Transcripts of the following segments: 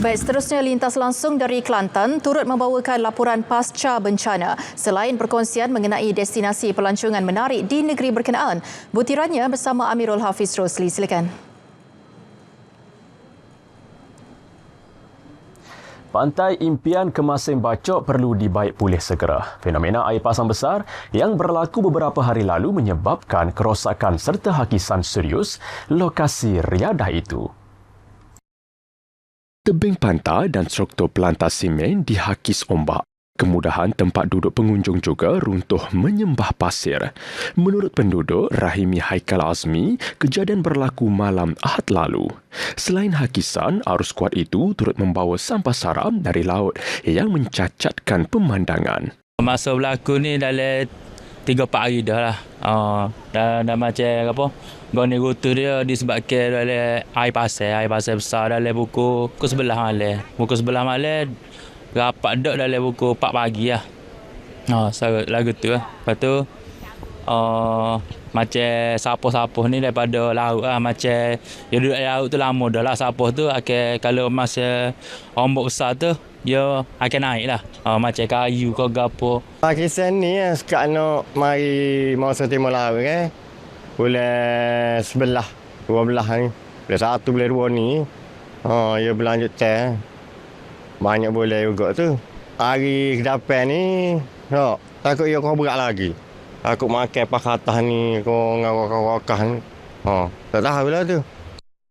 Baik, seterusnya lintas langsung dari Kelantan turut membawakan laporan pasca bencana selain perkongsian mengenai destinasi pelancongan menarik di negeri berkenaan. Butirannya bersama Amirul Hafiz Rosli. Silakan. Pantai impian Kemasin Bacok perlu dibaik pulih segera. Fenomena air pasang besar yang berlaku beberapa hari lalu menyebabkan kerosakan serta hakisan serius lokasi riadah itu. Tebing pantai dan struktur pelantar simen dihakis ombak. Kemudahan tempat duduk pengunjung juga runtuh menyembah pasir. Menurut penduduk Rahimi Haikal Azmi, kejadian berlaku malam Ahad lalu. Selain hakisan, arus kuat itu turut membawa sampah saram dari laut yang mencacatkan pemandangan. Masa berlaku ni dalam tiga empat hari dah lah. Uh, dah, dah macam apa, goni rutu dia disebabkan dalam air pasir, air pasir besar dalam buku, buku sebelah malam. Buku sebelah malam, rapat dek dalam buku 4 pagi lah. Uh, so, lagu tu lah. Lepas tu, uh, macam sapuh-sapuh ni daripada laut lah. Macam, dia duduk di laut tu lama dah lah sapuh tu. Okay, kalau masa ombak besar tu, dia akan naik lah. Uh, macam kayu ke gapo. Pakistan ni eh, sekat nak mari masa timur laut kan. Bulan sebelah, dua belah ni. Bulan satu, bulan dua ni. Ha, ya berlanjut teh. Banyak boleh juga tu. Hari kedapan ni, ha, takut ia kau berat lagi. Takut makan pak atas ni, kau ngawak-ngawakah ni. Ha, tak tahu lah tu.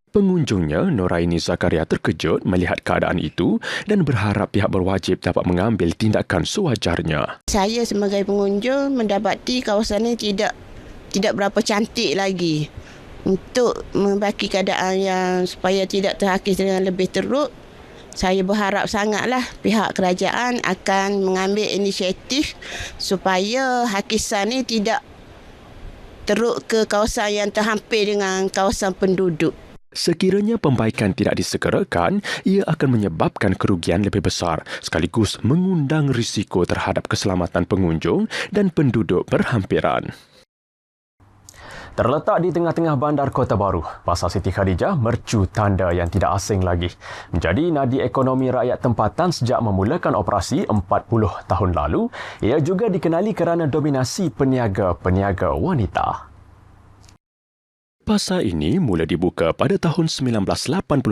Pengunjungnya, Noraini Zakaria terkejut melihat keadaan itu dan berharap pihak berwajib dapat mengambil tindakan sewajarnya. Saya sebagai pengunjung mendapati kawasan ini tidak tidak berapa cantik lagi. Untuk membaki keadaan yang supaya tidak terhakis dengan lebih teruk, saya berharap sangatlah pihak kerajaan akan mengambil inisiatif supaya hakisan ini tidak teruk ke kawasan yang terhampir dengan kawasan penduduk. Sekiranya pembaikan tidak disegerakan, ia akan menyebabkan kerugian lebih besar sekaligus mengundang risiko terhadap keselamatan pengunjung dan penduduk berhampiran. Terletak di tengah-tengah bandar Kota Baru, Pasar Siti Khadijah mercu tanda yang tidak asing lagi. Menjadi nadi ekonomi rakyat tempatan sejak memulakan operasi 40 tahun lalu, ia juga dikenali kerana dominasi peniaga-peniaga wanita. Pasar ini mula dibuka pada tahun 1985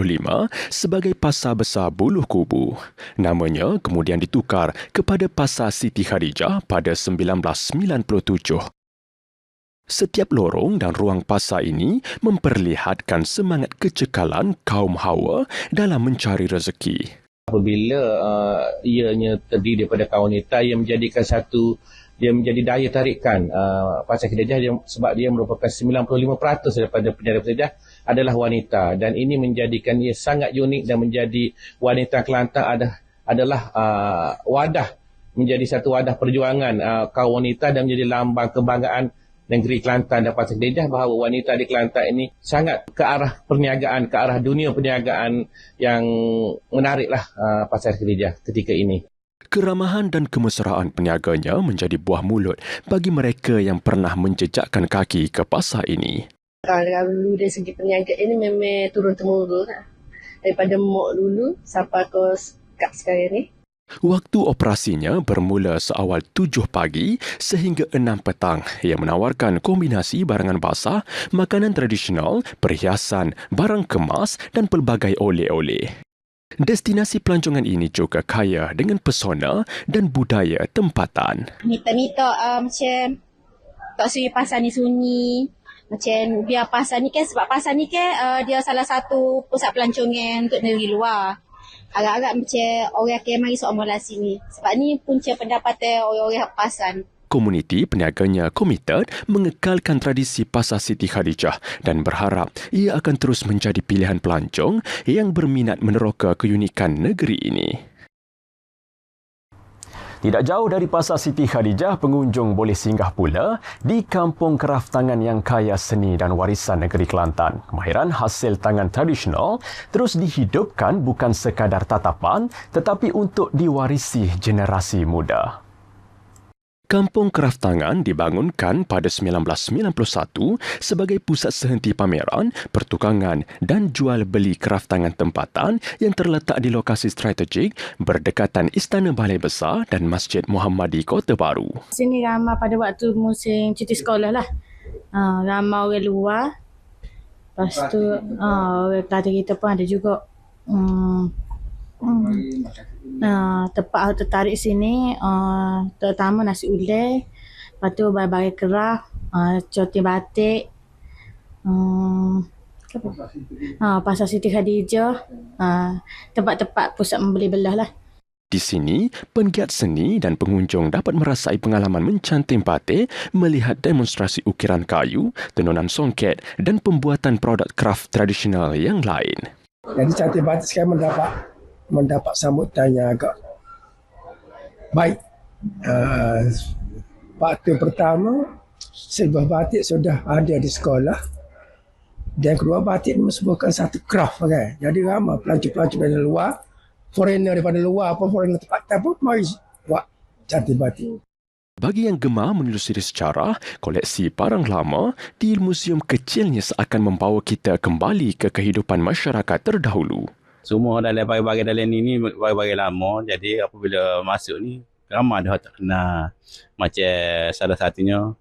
sebagai Pasar Besar Buluh Kubu. Namanya kemudian ditukar kepada Pasar Siti Khadijah pada 1997. Setiap lorong dan ruang pasar ini memperlihatkan semangat kecekalan kaum hawa dalam mencari rezeki. Apabila uh, ianya terdiri daripada kaum wanita yang menjadikan satu dia menjadi daya tarikan uh, pasar Khadijah dia, sebab dia merupakan 95% daripada penjara Khadijah adalah wanita dan ini menjadikan ia sangat unik dan menjadi wanita Kelantan ada, adalah uh, wadah menjadi satu wadah perjuangan uh, kaum wanita dan menjadi lambang kebanggaan negeri Kelantan dan pasar Khadijah bahawa wanita di Kelantan ini sangat ke arah perniagaan, ke arah dunia perniagaan yang menariklah uh, pasar Khadijah ketika ini. Keramahan dan kemesraan peniaganya menjadi buah mulut bagi mereka yang pernah menjejakkan kaki ke pasar ini. Kalau dulu dari segi perniagaan ini memang turun-temurun lah. Daripada mok dulu sampai ke kat sekarang ni. Waktu operasinya bermula seawal 7 pagi sehingga 6 petang yang menawarkan kombinasi barangan basah, makanan tradisional, perhiasan, barang kemas dan pelbagai oleh-oleh. Destinasi pelancongan ini juga kaya dengan pesona dan budaya tempatan. Mita-mita uh, macam tak sunyi pasar ni sunyi. Macam biar pasar ni kan sebab pasar ni kan uh, dia salah satu pusat pelancongan untuk negeri luar. Agak-agak macam orang yang mari seorang sini. Sebab ni punca pendapatan orang-orang pasar ni. Komuniti peniaganya komited mengekalkan tradisi Pasar Siti Khadijah dan berharap ia akan terus menjadi pilihan pelancong yang berminat meneroka keunikan negeri ini. Tidak jauh dari Pasar Siti Khadijah, pengunjung boleh singgah pula di Kampung Keraftangan yang kaya seni dan warisan negeri Kelantan. Kemahiran hasil tangan tradisional terus dihidupkan bukan sekadar tatapan tetapi untuk diwarisi generasi muda. Kampung Kraftangan dibangunkan pada 1991 sebagai pusat sehenti pameran, pertukangan dan jual beli kraftangan tempatan yang terletak di lokasi strategik berdekatan Istana Balai Besar dan Masjid Muhammadi Kota Baru. Sini ramai pada waktu musim cuti sekolah lah. Ha, ramai orang luar. Lepas tu ha, orang kata kita pun ada juga. Hmm, hmm, uh, tempat aku tertarik sini uh, terutama nasi ulek. Lepas tu bagai-bagai kerah, uh, cotin batik. Um, apa? Ha, Pasar Siti Khadijah. Ha, tempat-tempat pusat membeli belah lah. Di sini, penggiat seni dan pengunjung dapat merasai pengalaman mencanting batik, melihat demonstrasi ukiran kayu, tenunan songket dan pembuatan produk kraft tradisional yang lain. Jadi cantik batik sekarang mendapat mendapat sambutan yang agak baik. Uh, waktu pertama, sebuah batik sudah ada di sekolah. Dan kedua batik merupakan satu craft kan. Jadi ramai pelancong-pelancong dari luar, foreigner daripada luar apa foreigner tempat pun mari buat cantik batik. Bagi yang gemar menelusuri sejarah, koleksi barang lama di museum kecilnya seakan membawa kita kembali ke kehidupan masyarakat terdahulu. Semua dalam bagai-bagai dalam ni ni bagai-bagai lama. Jadi apabila masuk ni ramai dah tak kenal. Macam salah satunya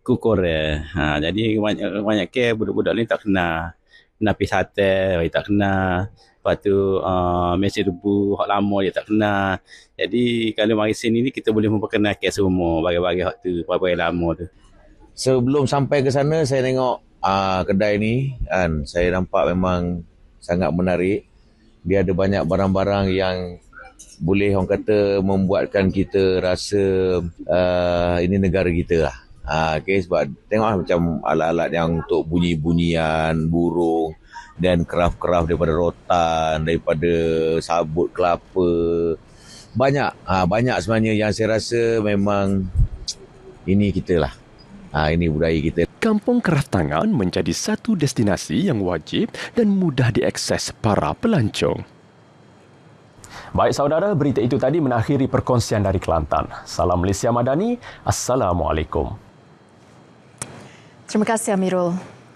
kukore. Ha, jadi banyak banyak ke budak-budak ni tak kenal. Napi sate, tak kenal. Lepas tu uh, mesin rebu hak lama dia tak kenal. Jadi kalau mari sini ni kita boleh memperkenalkan semua bagi-bagi hak tu, bagi lama tu. Sebelum sampai ke sana saya tengok uh, kedai ni kan saya nampak memang sangat menarik. Dia ada banyak barang-barang yang boleh orang kata membuatkan kita rasa uh, ini negara kita lah. Ha, okay, sebab tengok lah macam alat-alat yang untuk bunyi-bunyian burung dan kraft-kraft daripada rotan, daripada sabut kelapa. Banyak, ha, banyak sebenarnya yang saya rasa memang ini kita lah. Ha, ini budaya kita. Kampung Kraftangan menjadi satu destinasi yang wajib dan mudah diakses para pelancong. Baik saudara, berita itu tadi mengakhiri perkongsian dari Kelantan. Salam Malaysia Madani. Assalamualaikum. Terima kasih Amirul.